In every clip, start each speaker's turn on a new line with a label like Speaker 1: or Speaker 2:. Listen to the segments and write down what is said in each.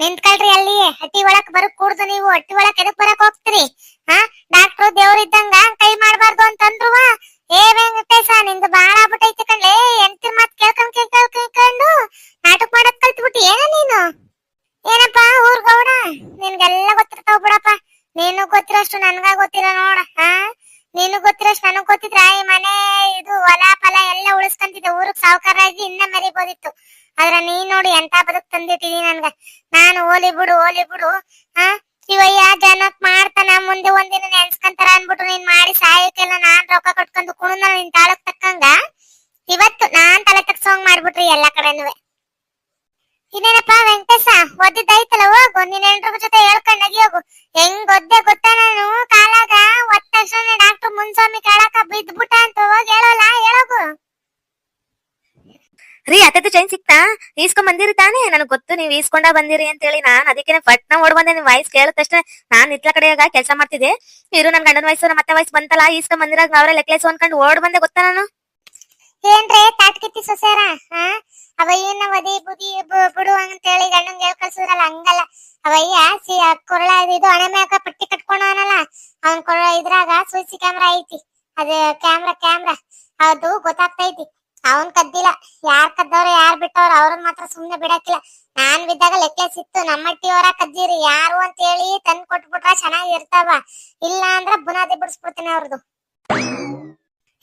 Speaker 1: ನಿಂತ್ಕೊಳ್ರಿ ಅಲ್ಲಿ. ಹಟ್ಟಿ ಒಳಕ್ ಬರಕ್ ಕೂಡ್ದು ನೀವು. ಹಟ್ಟಿ ಒಳಕ್ ಎದಕ್ ಬರಕ್ ಹೋಗ್ತೀರಿ? ಹಾ? ಡಾಕ್ಟ್ರು ದೇವ್ರ ಇದ್ದಂಗ ಕೈ ಮಾಡಬಾರ್ದು ಅಂತಂದ್ರು. ಏ ವೆಂಕಟೇಶ ನಿಂದು ಬಾಳ ಆಗ್ಬಿಟ್ಟೈತೆ ಕಣ್ಲೆ. ಎಂತಿರ್ ಮಾತ್ ಕೇಳ್ಕೊಂಡ್ ಕೇಳ್ಕೊಂಡ್ ಕೇಳ್ಕೊಂಡು ನಾಟಕ ಮಾಡಕ್ ಕಲ್ತ್ಬಿಟ್ಟಿ. ಏನ ನೀನು? ಏನಪ್ಪ ಊರ್ಗೌಡ ನಿನ್ಗೆಲ್ಲ ಗೊತ್ತಿರ್ತಾವ ಬಿಡಪ್ಪ. ನೀನು ಗೊತ್ತಿರೋಷ್ಟು ನನ್ಗ ಗೊತ್ತಿಲ್ಲ ನೋಡ. ಹಾ? ನೀನು ಗೊತ್ತಿರೋಷ್ಟು ನನಗ್ ಗೊತ್ತಿದ್ರ ಈ ಮನೆ, ಇದು ಹೊಲ, ಫಲ ಎಲ್ಲ ಉಳಿಸ್ಕೊಂತಿದ್ದೆ. ಊರಿಗೆ ಸಾವುಕಾರ ಆಗಿ ಇನ್ನ ಮರಿಬೋದಿತ್ತು. ಆದ್ರ ನೀನ್ ನೋಡಿ ಎಂತ ಬದುಕ್ ತಂದಿಟ್ಟಿದೀನಿ ನನ್ಗ. ನಾನು ಓಲಿ ಬಿಡು ಓಲಿ ಬಿಡು. ಹಾ ಶಿವಯ್ಯ ಜನಕ್ ಮಾಡ್ತಾನ, ಮುಂದೆ ಒಂದಿನ ನೆನ್ಸ್ಕಂತಾರ ಅನ್ಬಿಟ್ಟು ನೀನ್ ಮಾಡಿ ಸಾಯಕ್ಕೆಲ್ಲ ನಾನ್ ರೊಕ್ಕ ಕಟ್ಕೊಂಡು ಕುಣ ನಿನ್ ತಾಳಕ್ ತಕ್ಕಂಗ. ಇವತ್ತು ನಾನ್ ತಲೆ ತಗ್ಸೋಂಗ್ ಮಾಡ್ಬಿಟ್ರಿ ಎಲ್ಲಾ ಕಡೆನುವೆ ಇನ್ನೇನಪ್ಪ ವೆಂಕಟೇಶ? ಒದ್ದಿದ್ದೈತಲ್ಲ ಹೋಗು. ನಿನ್ನ ಹೆಂಡ್ರ ಜೊತೆ ಹೇಳ್ಕೊಂಡ್ ನಗಿ ಹೋಗು. ಹೆಂಗ್ ಒದ್ದೆ ಗೊತ್ತಾ ನಾನು? ಕಾಲಾಗ ಒತ್ತ ತಕ್ಷಣ ಡಾಕ್ಟರ್ ಮುನ್ಸ್ವಾಮಿ ಕಾಳಕ ಬಿದ್ಬಿಟ್ಟ ಅಂತ ಹೋಗಿ ಹೇಳೋಲ್ಲ, ಹೇಳೋಗು.
Speaker 2: ರೀ ಅತ್ತೆ ಚೈನ್ ಸಿಕ್ತಾ? ಈಸ್ಕೊಂಡ್ ಬಂದಿರಿ ತಾನೇ? ನನಗ್ ಗೊತ್ತು, ನೀವ್ ಈಸ್ಕೊಂಡ ಬಂದಿರಿ ಅಂತ ಹೇಳಿ ನಾನ್ ಅದಕ್ಕೆ ಪಟ್ನ ಓಡ್ ಬಂದೆ ನಿಮ್ ವಾಯ್ಸ್ ಕೇಳಿದ ತಕ್ಷಣ ನಾನ್ ಇತ್ಲ ಕಡೆಯಾಗ ಕೆಲಸ ಮಾಡ್ತಿದ್ದೆ. ಇರು, ನನ್ ಗಂಡನ ವಯಸ್ಸು ನಮ್ಮ ಅತ್ತೆ ವಯಸ್ಸು ಬಂತಲ್ಲ, ಈಸ್ಕೊಂಡ್ ಬಂದಿರಾಗ ನಾವ್ರೆ ಲೆಕ್ಲೇಸ್ ಅನ್ಕೊಂಡು ಓಡ್ ಬಂದೆ ಗೊತ್ತಾ ನಾನು?
Speaker 1: ಏನ್ರಿ ತಾಟ್ಕಿತ್ತಿ ಸೊಸೆರ ಹಾ ಅವಯ್ಯನ ವದಿ ಬುದಿ ಬು- ಅಂತ ಹೇಳಿ ಗಂಡಂಗ್ ಹೇಳ್ ಕಳ್ಸಿದ್ರಲ್ಲ, ಹಂಗಲ್ಲ. ಅವಯ್ಯ ಸಿ ಕೊರಳ ಇದು ಹಣೆ ಮ್ಯಾಕ ಪಟ್ಟಿ ಕಟ್ಕೊಂಡವನಲ್ಲ ಅವನ್ ಕೊರಳ ಇದ್ರಾಗ ಸುಸಿ ಕ್ಯಾಮ್ರಾ ಐತಿ. ಅದೇ ಕ್ಯಾಮ್ರಾ ಕ್ಯಾಮ್ರಾ ಅದು ಗೊತ್ತಾಗ್ತೈತಿ ಅವನ್ ಕದ್ದಿಲ್ಲ. ಯಾರ್ ಕದ್ದವ್ರ, ಯಾರ್ ಬಿಟ್ಟವ್ರ, ಅವ್ರನ್ ಮಾತ್ರ ಸುಮ್ನೆ ಬಿಡಕ್ಕಿಲ್ಲ. ನಾನ್ ಬಿದ್ದಾಗ ಲೆಕ್ಲೆಸ್ ಇತ್ತು. ನಮ್ಮಟ್ಟಿಯವರ ಕದ್ದಿರಿ. ಯಾರು ಅಂತ ಹೇಳಿ ತಂದ್ ಕೊಟ್ಬಿಟ್ರ ಚೆನ್ನಾಗಿರ್ತಾವ ಇಲ್ಲ ಅಂದ್ರ ಬುನಾದಿ ಬಿಡಿಸ್ಬಿಡ್ತೀನಿ ಅವ್ರದ್ದು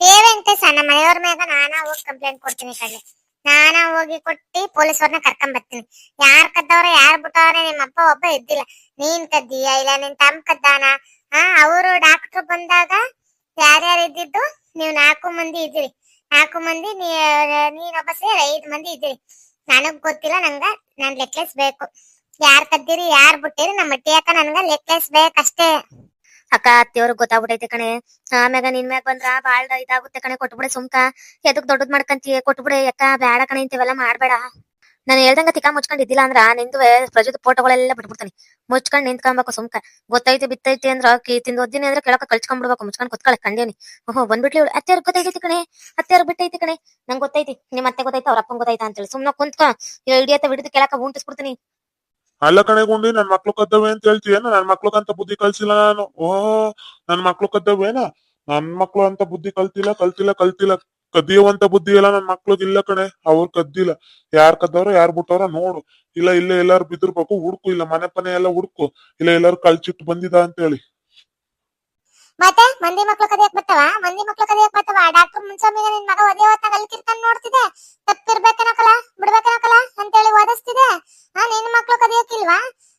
Speaker 1: ಏ ಸಣ್ಣ ಮನೆಯವ್ರ ಮ್ಯಾಗ ನಾನಾ ಹೋಗಿ ಕಂಪ್ಲೇಂಟ್ ಕೊಡ್ತೀನಿ ಕಳ್ಳಿ ನಾನಾ ಹೋಗಿ ಕೊಟ್ಟಿ ಪೊಲೀಸವ್ರನ್ನ ಕರ್ಕೊಂಡ್ ಬರ್ತೀನಿ. ಯಾರ್ ಕದ್ದವ್ರ, ಯಾರ್ ಬಿಟ್ಟವ್ರೆ ನಿಮ್ಮ ಅಪ್ಪ ಒಬ್ಬ ಇದ್ದಿಲ್ಲ. ನೀನ್ ಕದ್ದೀಯ ಇಲ್ಲ, ನಿನ್ ತಮ್ಮ ಕದ್ದಾನ? ಆ ಅವರು ಡಾಕ್ಟರ್ ಬಂದಾಗ ಯಾರ್ಯಾರು ಇದ್ದಿದ್ದು? ನೀವ್ ನಾಲ್ಕು ಮಂದಿ ಇದ್ದೀರಿ. ನಾಲ್ಕು ಮಂದಿ ನೀನೊಬ್ಬ ಸೇರಿ ಐದು ಮಂದಿ ಇದ್ದೀರಿ. ನನಗ್ ಗೊತ್ತಿಲ್ಲ, ನಂಗ ನನ್ ಲೆಕ್ಲೆಸ್ ಬೇಕು. ಯಾರ್ ಕದ್ದೀರಿ, ಯಾರ್ ಬಿಟ್ಟಿರಿ, ನಮ್ಮ ಅಟ್ಟಿಯಾಕ ನನ್ಗ ಲೆಕ್ಲೆಸ್ ಬೇಕಷ್ಟೇ.
Speaker 2: ಅಕ್ಕ, ಅತ್ತಿಯವ್ರಿಗೆ ಗೊತ್ತಾಗ್ಬಿಟ್ಟೈತೆ ಕಣೆ. ಆಮ್ಯಾಗ ನಿನ್ ಮ್ಯಾಗ ಬಂದ್ರ ಬಾಳ ಇದಾಗುತ್ತೆ ಕಣೆ, ಕೊಟ್ಬಿಡೆ ಸುಮ್ಕ. ಎದಕ್ ದೊಡ್ಡದ್ ಮಾಡ್ಕಂತೀಯ ಕೊಟ್ಬಿಡೆ ಯಾಕ ಬೇಡ ಕಣೆ ಇಂತಿವೆಲ್ಲ ಮಾಡ್ಬೇಡ. ನಾನು ಹೇಳ್ದಂಗ ತಿಕ್ಕ ಮುಚ್ಕೊಂಡ್ ಇದ್ದಿಲ್ಲ ಅಂದ್ರ ನಿಂದು ಪ್ರಜದ ಫೋಟೋಗಳೆಲ್ಲ ಬಿಟ್ಬಿಡ್ತಾನೆ. ಮುಚ್ಕೊಂಡ್ ನಿಂತ್ಕೊಂಬೇಕು ಸುಮ್ಕ. ಗೊತ್ತೈತಿ, ಬಿತ್ತೈತಿ ಅಂದ್ರ ತಿಂದು ಒದ್ದಿನಿ ಅಂದ್ರೆ ಕೆಳಕ ಕಳ್ಸ್ಕೊಂಡ್ಬಿಡ್ಬೇಕು ಮುಚ್ಕೊಂಡ್ ಕುತ್ಕೊಳಕ್ ಕಂಡೇನಿ. ಓಹೋ, ಬಂದ್ಬಿಟ್ಲಿ ಇವಳು. ಅತ್ತೆಯವ್ರ ಗೊತ್ತೈತಿ ಕಣೆ ಅತ್ತೆಯವ್ರ ಬಿಟ್ಟೈತಿ ಕಣೆ. ನಂಗೆ ಗೊತ್ತೈತಿ ನಿಮ್ಮ ಅತ್ತೆ ಗೊತ್ತೈತೆ, ಅವ್ರ ಅಪ್ಪಂಗ್ ಗೊತ್ತೈತ ಅಂತೇಳಿ. ಸುಮ್ನ ಕುಂತ್ಕೊ. ಇಡಿಯತ್ತ ಬಿಡಿದು ಕೆಳಕ ಉಂಟಿಸ್ಬಿಡ್ತೀನಿ
Speaker 3: ಅಲ್ಲ ಕಣೆಗುಂಡಿ ನನ್ ಮಕ್ಳು ಕದ್ದವೆ ಅಂತ ಹೇಳ್ತೀಯೇನ ನನ್ ಅಂತ ಬುದ್ಧಿ ಕಲ್ಸಿಲ್ಲ ನಾನು. ಓ ನನ್ ಮಕ್ಳು ಕದ್ದವೇನ? ನನ್ ಮಕ್ಳು ಅಂತ ಬುದ್ಧಿ ಕಲ್ತಿಲ್ಲ ಕಲ್ತಿಲ್ಲ ಕಲ್ತಿಲ್ಲ. ಕದಿಯುವಂತ ಬುದ್ಧಿ ಎಲ್ಲ ನನ್ ಮಕ್ಳಿಗಿಲ್ಲ ಕಣೆ. ಅವ್ರು ಕದ್ದಿಲ್ಲ. ಯಾರ್ ಕದ್ದವ್ರ, ಯಾರ್ ಬಿಟ್ಟವ್ರ ನೋಡು. ಇಲ್ಲ ಇಲ್ಲ, ಎಲ್ಲಾರು ಬಿದ್ದಿರ್ಬೇಕು, ಹುಡ್ಕು ಇಲ್ಲ, ಮನೆ ಪನೆ ಎಲ್ಲ ಹುಡ್ಕು. ಇಲ್ಲ, ಎಲ್ಲಾರು ಕಳ್ಚಿಟ್ಟು ಬಂದಿದ ಅಂತ ಹೇಳಿ.
Speaker 1: ಮತ್ತೆ, ಮಂದಿ ಮಕ್ಳು ಕದಿಯಕ್ ಬರ್ತವ ಮಂದಿ ಮಕ್ಳು ಕದಿಯಕ್ ಬರ್ತವ ಡಾಕ್ಟರ್ ಮುನ್ಸ್ವಾಮಿಗೆ ನಿನ್ ಮಗ ಒದೇ ಹೊತ್ತಾಗ ಅಲ್ಲಿ ನೋಡ್ತಿದೆ ತಪ್ಪಿರ್ಬೇಕನಕಲ ಬಿಡ್ಬೇಕನಕಲ ಅಂತೇಳಿ ಓದಿಸ್ತಿದೆ ಹಾ, ನಿನ್ ಮಕ್ಳು ಕದಿಯೋಕಿಲ್ವಾ?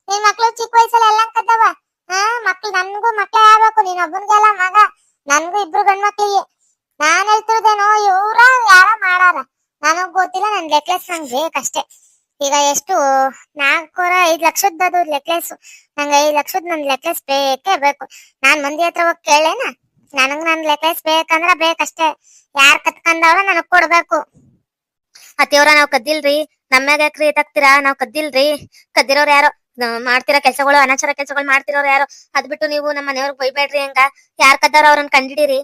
Speaker 1: ನಿನ್ ಮಕ್ಳು ಚಿಕ್ಕ ವಯಸ್ಸಲ್ಲಿ ಎಲ್ಲ ಕದ್ದವ. ಹಾ, ಮಕ್ಳು ನನ್ಗೂ ಮಕ್ಳೇ ಆಗ್ಬೇಕು, ನೀನ್ ಒಬ್ಬನ್ಗೆಲ್ಲ ಮಗ. ನನ್ಗೂ ಇಬ್ರು ಗಂಡ್ ಮಕ್ಳಿಗೆ ನಾನ್ ಹೇಳ್ತಿರೋದೇನೋ, ಇವ್ರ ಯಾರ ಮಾಡಾರ. ನನಗ್ ಗೊತ್ತಿಲ್ಲ, ನನ್ ನೆಕ್ಲೆಸ್ ನಂಗ್ ಬೇಕಷ್ಟೇ. ಈಗ ಎಷ್ಟು ನಾಲ್ಕೂರ ಐದ್ ಲಕ್ಷದ್ದು ನೆಕ್ಲೆಸ್ ನಂಗೆ ಐದ್ ಲಕ್ಷದ ನನ್ ನೆಕ್ಲೆಸ್ ಬೇಕೇ ಬೇಕು. ನಾನ್ ಮಂದಿ ಹತ್ರ ಹೋಗಿ ಕೇಳೇನ? ನನಗ್ ನನ್ ನೆಕ್ಲೆಸ್ ಬೇಕಂದ್ರ ಬೇಕಷ್ಟೇ. ಯಾರ್ ಕತ್ಕಂದವ್ರ ನನಗ್ ಕೊಡ್ಬೇಕು.
Speaker 2: ಅತ್ತಿಯವ್ರ ನಾವ್ ಕದ್ದಿಲ್ರಿ. ನಮ್ಯಾಗ ಎತ್ತಾಕ್ತೀರಾ ನಾವ್ ಕದ್ದಿಲ್ರಿ. ಕದ್ದಿರೋರ್ ಯಾರೋ? ಮಾಡ್ತಿರೋ ಕೆಲಸಗಳು? ಅನಾಚಾರ ಕೆಲಸಗಳು ಮಾಡ್ತಿರೋರು ಯಾರೋ? ಅದ್ ಬಿಟ್ಟು ನೀವು ನಮ್ಮ ಮನೆಯವ್ರಿಗೆ ಬೈಬೇಡ್ರಿ ಹಂಗ. ಯಾರ್ ಕದ್ದಾರ ಅವ್ರನ್ನ ಕಂಡಿಡೀರಿ.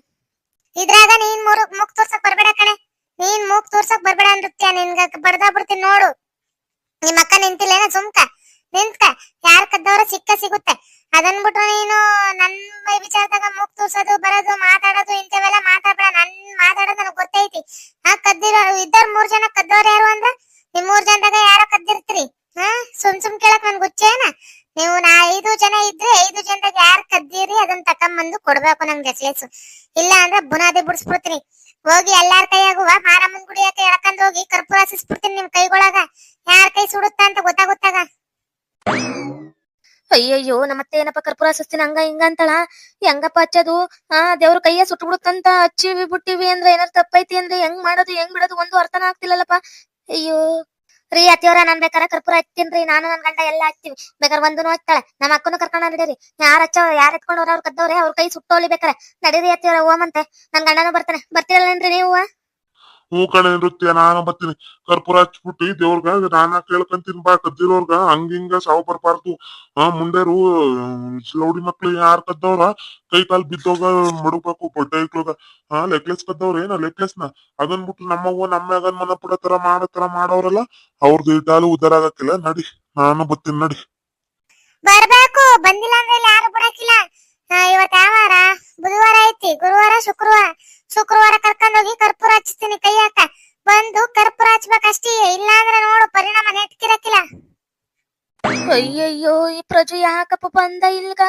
Speaker 1: ಇದ್ರಾಗ ನೀನ್ ಮೂರು ಮೂಗ್ ತೋರ್ಸಕ್ ಬರ್ಬೇಡ ಕಣೆ. ನೀನ್ ಮೂಗ್ ತೋರ್ಸಕ್ ಬರ್ಬೇಡ ನೃತ್ಯ. ನಿನ್ಗ ಬಡ್ದಾ ಬಿಡ್ತೀನಿ ನೋಡು. ನಿಮ್ಮ ಅಕ್ಕ ನಿಂತಿಲ್ಲೇನ ಸುಮ್ಕ? ನಿಂತ್ಕ. ಯಾರ್ ಕದ್ದವ್ರ ಸಿಕ್ಕ ಸಿಗುತ್ತೆ. ಅದನ್ ಬಿಟ್ಟು ನೀನು ನನ್ ವಿಚಾರದಾಗ ಮೂಗ್ ತೋರ್ಸೋದು, ಬರೋದು, ಮಾತಾಡೋದು, ಇಂಥವೆಲ್ಲ ಮಾತಾಡ್ಬೇಡ. ನನ್ ಮಾತಾಡೋದು ನನಗ್ ಗೊತ್ತೈತಿ. ಆ ಕದ್ದಿರೋ ಇದ್ದವ್ರ ಮೂರ್ ಜನ ಕದ್ದವ್ರ ಯಾರು ಅಂದ್ರ? ನಿಮ್ ಮೂರ್ ಜನದಾಗ ಯಾರೋ ಕದ್ದಿರ್ತೀರಿ. ಹಾ, ಸುಮ್ ಸುಮ್ ಕೇಳಕ್ ನನ್ ಗುಚ್ಚೇನ ನೀವು ನಾ ಐದು ಜನ ಇದ್ರೆ ಐದು ಜನದಾಗ ಯಾರ್ ಕದ್ದೀರಿ? ಅದನ್ನ ತಕೊಂಬಂದು ಕೊಡ್ಬೇಕು ನಂಗೆ ನೆಕ್ಲೆಸ್ ಇಲ್ಲ ಅಂದ್ರೆ ಬುನಾದಿ ಬಿಡಿಸ್ಬಿಡ್ತೀನಿ ಹೋಗಿ ಎಲ್ಲಾರ ಕೈಯಾಗುವ ಮಾರಮ್ಮನ್ ಗುಡಿಯಾಕ ಎಳ್ಕೊಂಡ್ ಹೋಗಿ ಕರ್ಪೂರ ಸಿಸ್ಬಿಡ್ತೀನಿ ನಿಮ್ ಕೈಗೊಳಗ. ಯಾರ್ ಕೈ ಸುಡುತ್ತ ಅಂತ ಗೊತ್ತಾಗುತ್ತಾಗ?
Speaker 2: ಅಯ್ಯಯ್ಯೋ, ನಮ್ಮತ್ತೆ ಏನಪ್ಪ ಕರ್ಪೂರ ಹಚ್ಚಿಸ್ತೀನಿ ಹಂಗ ಹಿಂಗ ಅಂತಳ? ಹೆಂಗಪ್ಪ ಹಚ್ಚೋದು? ಆ, ದೇವ್ರ ಕೈಯ ಸುಟ್ಟು ಬಿಡುತ್ತಂತ ಹಚ್ಚಿವಿ ಬಿಟ್ಟಿವಿ ಅಂದ್ರೆ ಏನಾರ ತಪ್ಪೈತಿ ಅಂದ್ರೆ ಹೆಂಗ್ ಮಾಡೋದು, ಹೆಂಗ್ ಬಿಡೋದು ಒಂದು ಅರ್ಥನ ಆಗ್ತಿಲ್ಲಲ್ಲಪ್ಪ. ಅಯ್ಯೋ, ರೀ ಅತ್ತಿಯವ್ರ, ನಾನ್ ಬೇಕಾರ ಕರ್ಪೂರ ರೀ. ನಾನು ನನ್ ಗಂಡ ಎಲ್ಲ ಹಚ್ತೀವಿ. ಬೇಕಾದ್ರೆ ಒಂದನು ಹಚ್ತಾಳೆ ನಮ್ಮ ಅಕ್ಕನು ಕರ್ಕೊಂಡ್ ನಡೀರಿ ಯಾರ್ ಹಚ್ಚೋ, ಯಾರ್ ಎತ್ಕೊಂಡವ್ರ ಅವ್ರ ಕದ್ದವ್ರೆ ಅವ್ರ ಕೈ ಸುಟ್ಟೋಲಿ ಬೇಕಾರೆ. ನಡೀರಿ ಅತ್ತಿಯವ್ರ, ಓಮಂತೆ. ನನ್ ಗಂಡನು ಬರ್ತಾನೆ. ಬರ್ತೀರಲ್ಲೇನ್ರಿ ನೀವು
Speaker 3: ಹೂ ಕಣೆ ನೃತ್ಯ ನಾನು ಬತ್ತೀನಿ ಕರ್ಪೂರ ಹಚ್ಬಿಟ್ಟಿ ದೇವ್ರಗ ನಾನ ಕೇಳ್ಕಂತೀನಿ ಬಾ ಕದ್ದಿರೋರ್ಗ ಹಂಗಿಂಗ ಸಾವು ಬರ್ಬಾರ್ದು. ಆ ಮುಂಡೆರು ಲೌಡಿ ಮಕ್ಳು ಯಾರ್ ಕದ್ದವ್ರ? ಕೈ ಕಾಲ್ ಬಿದ್ದೋಗ ಮಡಗ್ಬೇಕು ಬೊಟ್ಟೆ ಇಟ್ಲೋಗ. ಆ ಲೆಕ್ಲೆಸ್ ಕದ್ದವ್ರ ಏನ? ಲೆಕ್ಲೆಸ್ನ? ಅದನ್ ಬಿಟ್ಟು ನಮ್ಮವ್ವ ನಮ್ಮ ಮ್ಯಾಗನ್ ಮನ ಪುಡ ತರ ಮಾಡೋ ತರ ಮಾಡೋರಲ್ಲ? ಅವ್ರದ್ದು ಇಟ್ಟಾಲು ಉದ್ದಾರ ಆಗಕ್ಕಿಲ್ಲ. ನಡಿ ನಾನು ಬತ್ತೀನಿ ನಡಿ.
Speaker 1: ಬರ್ಬೇಕು. ಬಂದಿಲ್ಲ ಅಂದ್ರೆ ಯಾರು ಬಿಡಕ್ಕಿಲ್ಲ ಆ, ಇವತ್ ಯಾವ ವಾರ ಬುಧವಾರ ಐತಿ, ಗುರುವಾರ, ಶುಕ್ರವಾರ. ಶುಕ್ರವಾರ ಕರ್ಕೊಂಡ್ ಹೋಗಿ ಕರ್ಪೂರ ಹಚ್ತೀನಿ ಕೈ ಹಾಕ. ಬಂದು ಕರ್ಪೂರ ಹಚ್ಬೇಕಷ್ಟೇ ಇಲ್ಲ ಅಂದ್ರೆ ನೋಡು ಪರಿಣಾಮ ನೆಟ್ಕಿರಕಿಲ್ಲ
Speaker 2: ಅಯ್ಯಯ್ಯೋ, ಈ ಪ್ರಜು ಯಾಕಪ್ಪ ಬಂದ ಇಲ್ಗ?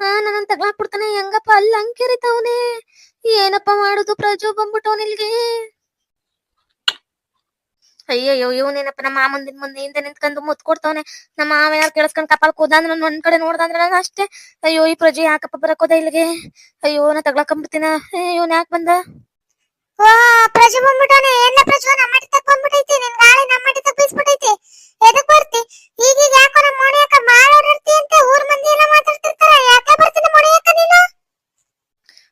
Speaker 2: ಆ ನನ್ನ ತಗ್ಲಾಕ್ ಬಿಡ್ತಾನೆ ಹೆಂಗಪ್ಪ? ಅಲ್ಲಿ ಹಂಗೆರಿತವನೆ ಏನಪ್ಪ ಮಾಡುದು ಪ್ರಜು ಬಂದ್ಬಿಟ್ಟವನ್ ಇಲ್ಗೆ? ಅಯ್ಯಯ್ಯೋ ಇವನೇನಪ್ಪ ನಮ್ಮ ಮಾಮಂದಿನ ಮುಂದೆ ಹಿಂದೆ ನಿಂತ್ಕೊಂಡು ಮುತ್ ಕೊಡ್ತಾವನೆ. ನಮ್ಮ ಮಾವ ಯಾರು ಕೇಳಿಸ್ಕೊಂಡ್ ಕಪಾಲ್ ಕೂದಂದ್ರ ಒಂದ್ ಕಡೆ ನೋಡ್ದಂದ್ರ ಅಷ್ಟೇ. ಅಯ್ಯೋ, ಈ ಪ್ರಜೆ ಯಾಕಪ್ಪ ಬರಕೋದ ಇಲ್ಲಿಗೆ? ಅಯ್ಯೋ, ನಾ ತಗ್ಲಾಕಂಬಿಡ್ತೀನ ಇವನ್ ಯಾಕೆ ಬಂದ?
Speaker 1: ಪ್ರಜು ಬಂದ್ಬಿಟ್ಟವನೆ. ಎಲ್ಲ ಪ್ರಜೆ ನಮ್ಮ ಮಟ್ಟಿ ತಕ್ಕ ಬಂದ್ಬಿಟ್ಟೈತಿ ನಿನ್ ಗಾಳಿ ನಮ್ಮ ಮಟ್ಟಿ ತಕ್ಕ ಎದಕ್ ಬರ್ತಿ? ಈಗೀಗ ಯಾಕೋ ನಮ್ಮ ಯಾಕ ಮಾಡ ಅಂತ ಊರ್ ಮಂದಿ ಎಲ್ಲ ಮಾತಾಡ್ತಿರ್ತಾರ. ಯಾಕೆ ಬರ್ತೀನಿ ಮೊಣೆಯಕ್ಕ ನೀನು?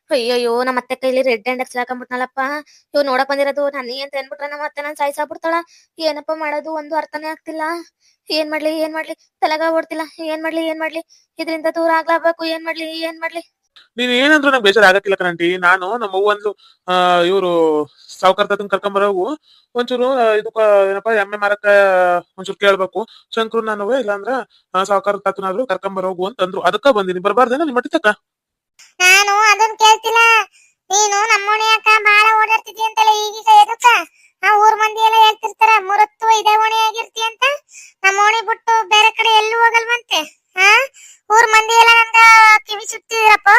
Speaker 2: ಅಯ್ಯಯ್ಯೋ ನಮ್ಮ ಅತ್ತೆ ಕೈಲಿ ರೆಡ್ ಹ್ಯಾಂಡ್ ಹಾಕ್ಸ್ಲಾಕೊಂಡ್ಬಿಟ್ನಲ್ಲಪ್ಪ ಇವ್ ನೋಡಕ್ ಬಂದಿರೋದು ನನ್ನಿ ಅಂತ ಅನ್ಬಿಟ್ರ ನಮ್ಮ ಅತ್ತೆ ನನ್ ಸಾಯ್ಸಾಬಿಡ್ತಾಳ ಏನಪ್ಪ ಮಾಡೋದು, ಒಂದು ಅರ್ಥನೇ ಆಗ್ತಿಲ್ಲ. ಏನ್ ಮಾಡ್ಲಿ ಏನ್ ಮಾಡ್ಲಿ? ತಲೆಗ ಓಡ್ತಿಲ್ಲ. ಏನ್ ಮಾಡ್ಲಿ ಏನ್ ಮಾಡ್ಲಿ? ಇದರಿಂದ ದೂರ ಆಗ್ಲಾಬೇಕು ಏನ್ ಮಾಡ್ಲಿ ಏನ್ ಮಾಡ್ಲಿ?
Speaker 4: ನೀನ್ ಏನಂದ್ರು ನಂಗೆ ಬೇಜಾರ ಆಗತ್ತಿಲ್ಲ ಕಣಂಟಿ. ನಾನು ನಮ್ಮ ಅವ್ವಂದು ಆ, ಇವ್ರು ಕರ್ಕೊಂಡ್ ಬರೋವು. ಒಂಚೂರು ಇದು ಇದಕ್ಕ ಏನಪ್ಪಾ, ಎಮ್ಮೆ ಮಾರಕ್ಕ ಒಂಚೂರು ಕೇಳ್ಬೇಕು. ಶಂಕರು ನಾನು ಇಲ್ಲಾಂದ್ರ ಸಾವುಕಾರ ತಾತನಾದ್ರು ಕರ್ಕೊಂಡ್ ಬರೋಗು ಅಂತ ಅಂದ್ರು. ಅದಕ್ಕ ಬಂದಿನಿ. ಬರ್ಬಾರ್ದೇನ ನಿಮ್ಮ ಮಟ್ಟಿ ತಕ್ಕ
Speaker 1: ನಾನು ಅದನ್ನ ಕೇಳ್ತಿಲ್ಲ. ನೀನು ನಮ್ಮೋಣಿ ಅಕ್ಕ ಬಾಳ ಓಡಾಡ್ತಿದ್ದಿ ಅಂತಲ್ಲ ಈಗೀಗ ಎದಕ್ಕ? ಆ ಊರ್ ಮಂದಿ ಎಲ್ಲ ಹೇಳ್ತಿರ್ತಾರ, ಮುರತ್ತು ಇದೇ ಓಣಿ ಆಗಿರ್ತಿ ಅಂತ. ನಮ್ಮ ಓಣಿ ಬಿಟ್ಟು ಬೇರೆ ಕಡೆ ಎಲ್ಲೂ ಹೋಗಲ್ವಂತೆ? ಹಾ ಊರ್ ಮಂದಿ ಎಲ್ಲ ನಂಗ ಕಿವಿ ಸುತ್ತಿದಿರಪ್ಪ.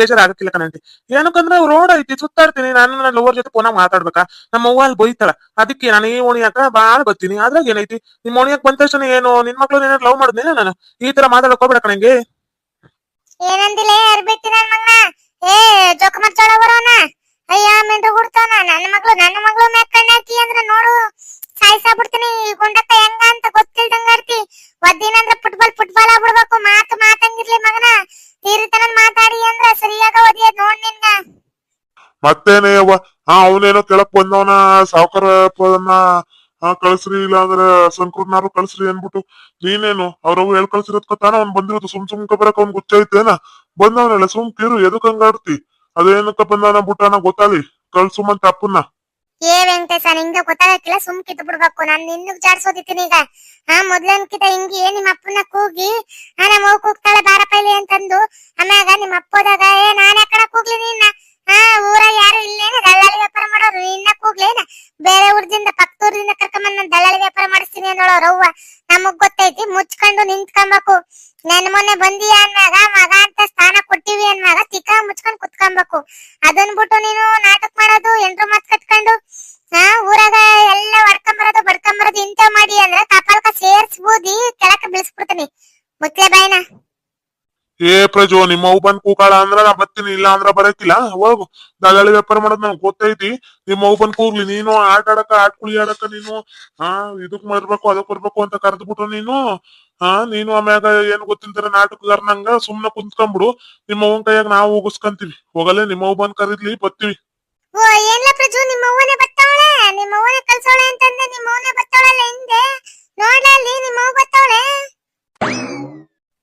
Speaker 4: ಏನಂದ್ರು ಆಗತ್ತಿಲ್ಲ ಬೇಜಾರ್ ಆಗಕ್ಕಿಲ್ಲ ಕಣಂಟಿ ಏನಕ್ಕಂದ್ರೆ ರೋಡ್ ಐತಿ, ಸುತ್ತಾಡ್ತೀನಿ, ನಾನು ನನ್ನ ಲವರ್ ಜೊತೆ ಪುನಃ ಮಾತಾಡ್ಬೇಕಾ? ನಮ್ಮ ಅವ್ವ ಅಲ್ಲಿ ಬೈತಾಳ. ಅದಕ್ಕೆ ನಾನು ಈ ಓಣಿಯಾಕ ಬಾಳ ಬರ್ತೀನಿ. ಅದ್ರಾಗ ಏನೈತಿ? ನಿಮ್ ಓಣಿಯಾಕ್ ಬಂದ ತಕ್ಷಣ ಏನು? ನಿನ್ ಮಕ್ಳು ಏನಾದ್ರು ಲವ್ ಮಾಡಿದ್ನೇನ ನಾನು? ಈ ತರ ಮಾತಾಡಕ್ ಕಣಂಗೆ.
Speaker 1: ಏನಂದಿಲ್ಲ ಅರ್ಬಿಟ್ಟಿ ಏ ಅಯ್ಯ, ಮೆಂಡು ಹುಡ್ತಾನ. ನನ್ನ ಮಗಳು ನನ್ನ ಮಗಳು ಮ್ಯಾಕ್ ಕಣ್ಣ್ ಹಾಕಿ ಅಂದ್ರ ನೋಡು ಸಾಯ್ಸಾ ಬಿಡ್ತೀನಿ ಗುಂಡಕ್ಕ ಹೆಂಗ ಅಂತ ಗೊತ್ತಿಲ್ದಂಗ
Speaker 3: ಅವನೇನೋ ಕೆಳಕ್ ಬಂದವನ, ಸಾವುಕಾರ ಪದನ್ನ ಹಾ ಕಳ್ಸ್ರಿ ಇಲ್ಲ ಅಂದ್ರೆ ಸಂಕ್ರೂರ್ನಾರು ಕಳ್ಸ್ರಿ ಅನ್ಬಿಟ್ಟು ನೀನೇನು ಅವ್ರವ್ ಹೇಳ್ ಕಳ್ಸಿರೋದ್ಕ ತಾನ ಅವ್ನ್ ಬಂದಿರೋದು ಸುಮ್ ಸುಮ್ಕ ಬರಕ್ ಅವ್ನ್ ಗೊತ್ತೈತೇನ ಬಂದವನಲ್ಲ, ಸುಮ್ ಕೀರು, ಎದಕ್ ಹಂಗಾಡ್ತಿ ಅದೇನಕ್ಕ ಬಂದಾನ ಬುಟ್ಟಾನ ಗೊತ್ತಾಲಿ? ಕಳ್ಸುಮಂತ ಅಪ್ಪನ್ನ.
Speaker 1: ಏ ವೆಂಕಟೇಶ, ನಿಂಗೆ ಗೊತ್ತಾಗಕ್ಕಿಲ್ಲ, ಸುಮ್ ಕಿತ್ತು ಬಿಡ್ಬೇಕು. ನಾನು ನಿನ್ನ ಜಾಡ್ಸೋದಿತ್ತೀನಿ ಈಗ. ಹಾ ಮೊದ್ಲನ್ಕಿತ ಹಿಂಗಿ ನಿಮ್ಮ ಅಪ್ಪನ ಕೂಗಿ ಹಾ ನಮ್ಮ ಅವ್ವ ಕೂಗ್ತಾಳೆ ಬಾರ ಇಲ್ಲಿ ಅಂತಂದು, ಆಮ್ಯಾಗ ನಿಮ್ಮ ಅಪ್ಪದಾಗ ಏ ನಾನು ಯಾಕಡೆ ಕೂಗ್ಲಿ ನಿನ್ನ? ಊರಾಗ ಯಾರು ಇಲ್ಲೇನ? ದಳ್ಳಾಳಿ ವ್ಯಾಪಾರ ಮಾಡೋರು. ನಿನ್ನ ಕೂಗ್ಲೇನ? ಬೇರೆ ಊರ್ದಿಂದ ಪಕ್ಕದೂರ್ದಿಂದ ಕರ್ಕೊಂಬಂದ್ ನಾನ್ ದಲ್ಲಾಳಿ ವ್ಯಾಪಾರ ಮಾಡಿಸ್ತೀನಿ ಅನ್ನೋಳು ರವ್ವ ನಮಗ್ ಗೊತ್ತೈತಿ, ಮುಚ್ಕೊಂಡು ನಿಂತ್ಕೊಂಬೇಕು. ನನ್ ಮೊನ್ನೆ ಬಂದಿಯ ಅನ್ನಾಗ ಮಗ ಅಂತ ಸ್ಥಾನ ಕೊಟ್ಟಿವಿ ಅನ್ಮ್ಯಾಗ ತಿಕ್ಕ ಮುಚ್ಕೊಂಡ್ ಕುತ್ಕೊಂಬೇಕು. ಅದನ್ ಬಿಟ್ಟು ನೀನು ನಾಟಕ ಮಾಡೋದು ಎಂಟ್ರು ಮಾತ್ ಕಟ್ಕೊಂಡು, ಹಾ, ಊರಾಗ ಎಲ್ಲ ಹೊಡ್ಕೊಂಬರೋದು, ಬಡ್ಕೊಂಬರೋದು ಇಂತ ಮಾಡಿ ಅಂದ್ರೆ, ಕಪಾಲ್ಕ ಸೇರ್ಸ್ಬೂದಿ ಕೆಳಕ ಬೀಳ್ಸ್ಬಿಡ್ತೀನಿ. ಮುತ್ಲೆ ಬಾಯ್ನ.
Speaker 3: ಏ ಪ್ರಜೋ, ನಿಮ್ಮ ಅವ್ ಬಂದ್ ಕೂಗಾಳ ಅಂದ್ರ ನಾ ಬರ್ತೀನಿ, ಇಲ್ಲ ಅಂದ್ರ ಬರಕಿಲ್ಲ. ಹೋಗು ದಲ್ಲಾಳಿ ವ್ಯಾಪಾರ ಮಾಡೋದ್ ನಂಗೆ ಗೊತ್ತೈತಿ. ನಿಮ್ಮ ಅವ್ ಬಂದ್ ಕೂಗ್ಲಿ, ನೀನು ಆಟ ಆಡಕ, ಆಟ ಕುಳಿ ಆಡಕ ನೀನು, ಹಾ, ಇದಕ್ ಮಾಡ್ಬೇಕು ಅದಕ್ ಬರ್ಬೇಕು ಅಂತ ಕರೆದ್ಬಿಟ್ಟು ನೀನು, ಹಾ, ನೀನು ಆಮ್ಯಾಗ ಏನ್ ಗೊತ್ತಿಲ್ದಿರ ನಾಟಕಗಾರನಂಗ ಸುಮ್ನೆ ಕುಂತ್ಕೊಂಡ್ಬಿಡು ನಿಮ್ಮ ಅವನ್ ಕೈಯಾಗ ನಾವು ಹೋಗಿಸ್ಕಂತೀವಿ ಹೋಗಲ್ಲೇ ನಿಮ್ಮ ಅವ್ ಬಂದ್ ಕರೀದ್ಲಿ ಬರ್ತೀವಿ
Speaker 1: ಏನ್ಲ ನಿಮ್ಮ ಅವ್ವನೇ ಕಲ್ಸೋಳೆ ಬತ್ತಾವಳಲ್ಲ ಹಿಂದೆ?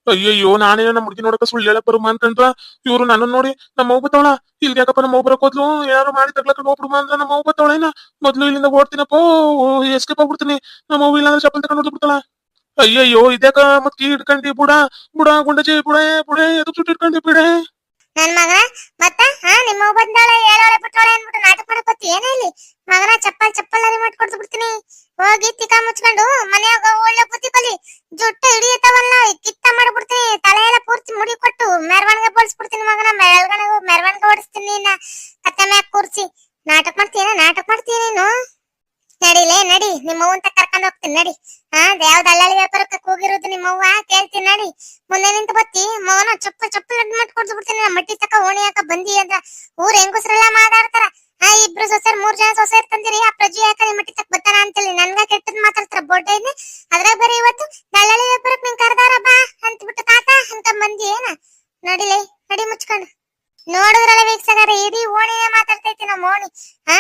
Speaker 4: ಅಯ್ಯಯ್ಯೋ ನಾನೇನೋ ನಮ್ಮ ಹುಡುಗಿ ನೋಡಕ ಸುಳ್ಳು ಹೇಳಕ್ ಬರು ಅಂತಂದ್ರ ಇವ್ರು ನನ್ನ ನೋಡಿ ನಮ್ಮ ಅವ್ವ ಬತ್ತವಳ. ಇಲ್ಲಿ ಯಾಕಪ್ಪ ನಮ್ಮ ಅವ್ವ ಬರಕೋದ್ಲು ಯಾರು ಮಾಡಿ ತಗ್ಲಕ ಹೋಗ್ಬಿಡು ಅಂದ್ರ ನಮ್ಮ ಅವ್ವ ಬತ್ತವಳೇನ ಮೊದ್ಲು ಇಲ್ಲಿಂದ ಓಡ್ತೀನಪ್ಪ, ಎಸ್ಕೇಪ್ ಆಗ್ಬಿಡ್ತೀನಿ. ನಮ್ಮ ಅವ್ವ ಇಲ್ಲಾಂದ್ರೆ ಚಪ್ಪಲ್ ತಗೊಂಡು ಹೊಡ್ಬಿಡ್ತಾಳ ಅಯ್ಯಯ್ಯೋ, ಇದ್ಯಾಕ ಮತ್ ಕೀ ಇಟ್ಕೊಂಡಿ ಬುಡ? ಬುಡ, ಗುಂಡಜಿ, ಬುಡೆ ಬುಡೆ, ಎದಕ್ ಸುಟ್ಟು ಇಟ್ಕೊಂಡಿ ಬಿಡೆ?
Speaker 1: ನನ್ ಮಗ, ಮತ್ತ? ಹಾ, ನಿಮ್ಮ ಅವ್ವ ಬಂದಾಳೆ ಹೇಳೋಳೆ ಬಿಟ್ಟೋಳೆ ಅನ್ಬಿಟ್ಟು ನಾಟಕ ಮಾಡಕ್ ಬತ್ತಿ ಏನ ಇಲ್ಲಿ? ಮಗನ ಚಪ್ಪಲ್ ಚಪ್ಪಲ್ ಅರಿ ಮಾಡ್ಕೊಡ್ತು ಬಿಡ್ತೀನಿ. ಹೋಗಿ ತಿಕ್ಕ ಮುಚ್ಕೊಂಡು ಮನ್ಯಾಗ ಒಳ್ಳೆ ಬುದ್ಧಿ ಕಲಿ ಜುಟ್ಟು ಹಿಡಿಯತ್ತವಲ್ಲ ಕಿತ್ತ ಮಾಡ್ಬಿಡ್ತೀನಿ ತಲೆ ಎಲ್ಲ ಪೂರ್ತಿ ಮುಡಿ ಕೊಟ್ಟು ಮೆರವಣಿಗೆ ಬೋಳಿಸ್ಬಿಡ್ತೀನಿ ಮಗನ, ಮೆರವಣಿಗೆ ಮೆರವಣಿಗೆ ಓಡಿಸ್ತೀನಿ ಕತ್ತೆ ಮ್ಯಾಗ ಕೂರ್ಸಿ. ನಾಟಕ ಮಾಡ್ತೀನಿ ನಾಟಕ ಮಾಡ್ತೀನಿ ನೀನು? ನಡಿಲೇ ನಡಿ. ನಿಮ್ಮ ಅವ್ವಂತ ಕರ್ಕೊಂಡ್ ಹೋಗ್ತೀನಿ, ನಡಿ. ಹಾ ಯಾವ ದಲ್ಲಾಳಿ ವ್ಯಾಪಾರಕ್ಕೆ ಹೋಗಿರೋದು ನಿಮ್ಮ ಅವ್ವ? ಕೇಳ್ತೀನಿ, ನಡಿ. ಮುಂದೆ ನಿಂತು ಬತ್ತಿ. ಮಗನ ಚಪ್ಪ ಚಪ್ಪಲ್ ಲಡ್ ಕೊಡ್ದು ಬಿಡ್ತೀನಿ. ಮಟ್ಟಿ ತಕ ಓಣಿ ಹಾಕ ಬಂದಿ ಅಂದ್ರ ಊರ್ ಹೆಂಗಸ್ರೆಲ್ಲ ಮಾತಾಡ್ತಾರ. ಆ ಇಬ್ರು ಸೊಸೆರ್, ಮೂರ್ ಜನ ಸೊಸೆ ತಂದಿರಿ. ಆ ಪ್ರಜು ಯಾಕ ನಿಮ್ ಮಟ್ಟಿ ತಕ್ ಬರ್ತಾನ ಅಂತೇಳಿ ನನ್ಗ ಹೊಟ್ಟೈದ್ನಿ ಅದ್ರಾಗ ಬರೀ ಇವತ್ತು ದಳ್ಳಾಳಿ ವ್ಯಾಪಾರಕ್ ನಿಂಗ್ ಕರ್ದಾರ ಬಾ ಅಂತ ಬಿಟ್ಟು ತಾತ ಅಂತ ಬಂದಿ ಏನ? ನಡಿಲೇ, ನಡಿ ಮುಚ್ಕೊಂಡು. ನೋಡಿದ್ರಲ್ಲ ವೀಕ್ಷಕರ, ಇಡೀ ಓಣಿನೇ ಮಾತಾಡ್ತೈತಿ ನಮ್ಮ ಓಣಿ. ಹಾ?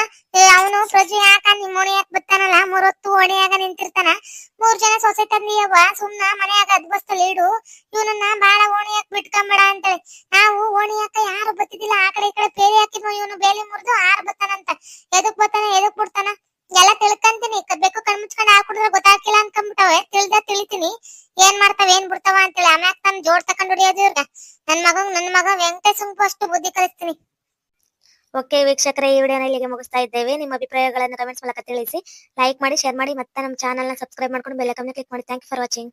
Speaker 1: ಅವನು ಪ್ರಜೆ ಯಾಕ ನಿಮ್ ಓಣಿ ಯಾಕೆ ಬತ್ತಾನಲ್ಲ ಮೂರೊತ್ತು ಓಣಿಯಾಗ ನಿಂತಿರ್ತಾನ. ಮೂರ್ ಜನ ಸೊಸೆ ತಂದಿಯವ್ವ ಸುಮ್ನ ಮನೆಯಾಗ ಅದ್ಬಸ್ತಲ್ ಲೀಡು. ಇವನನ್ನ ಬಾಳ ಓಣಿ ಯಾಕೆ ಬಿಟ್ಕೊಂಬೇಡ ಅಂತೇಳಿ. ನಾವು ಓಣಿ ಯಾಕ ಯಾರು ಬತ್ತಿದಿಲ್ಲ ಆ ಕಡೆ ಈ ಕಡೆ ಬೇರೆ ಹಾಕಿದ್ವು ಇವನು ಬೇಲಿ ಮುರಿದು ಆರ್ ಬತ್ತಾನಂತ ಎದಕ್ ಬತ್ತಾನ ಎದಕ್ ಬಿಡ್ತಾನ? ಎಲ್ಲ ತಿಳ್ಕಂತೀನಿ. ಬೇಕು ಕಣ್ ಮುಚ್ಕೊಂಡ್ ಹಾಲ್ ಕುಡಿದ್ರೆ ಗೊತ್ತಾಗ್ತಿಲ್ಲ ಅನ್ಕೊಂಡ್ಬಿಟ್ಟವೆ ತಿಳ್ದ ತಿಳಿತೀನಿ. ಏನ್ ಮಾಡ್ತಾವ, ಏನ್ ಬಿಡ್ತಾವ ಅಂತೇಳಿ. ಆಮ್ಯಾಕ್ ತನ್ ಜೋಡ್ ತಕೊಂಡ್ ಹೊಡಿಯೋದು ಇವ್ರಗ. ನನ್ ಮಗ ನನ್ ಮಗ ವೆಂಕಟೇಶಂಗೂ ಅಷ್ಟು ಬುದ್ಧಿ ಕಲಿಸ್ತೀನಿ.
Speaker 2: ಓಕೆ ವೀಕ್ಷಕರೇ, ಈ ವಿಡಿಯೋನ ಇಲ್ಲಿಗೆ ಮುಗಿಸ್ತಾ ಇದ್ದೇವೆ. ನಿಮ್ಮ ಅಭಿಪ್ರಾಯಗಳನ್ನು ಕಮೆಂಟ್ಸ್ ಮೂಲಕ ತಿಳಿಸಿ. ಲೈಕ್ ಮಾಡಿ ಶೇರ್ ಮಾಡಿ, ಮತ್ತೆ ನಮ್ಮ ಚಾನಲ್ನ ಸಬ್ಸ್ಕ್ರೈಬ್ ಮಾಡ್ಕೊಂಡು ಐಕಾನ್ ಕ್ಲಿಕ್ ಮಾಡಿ. Thank you for watching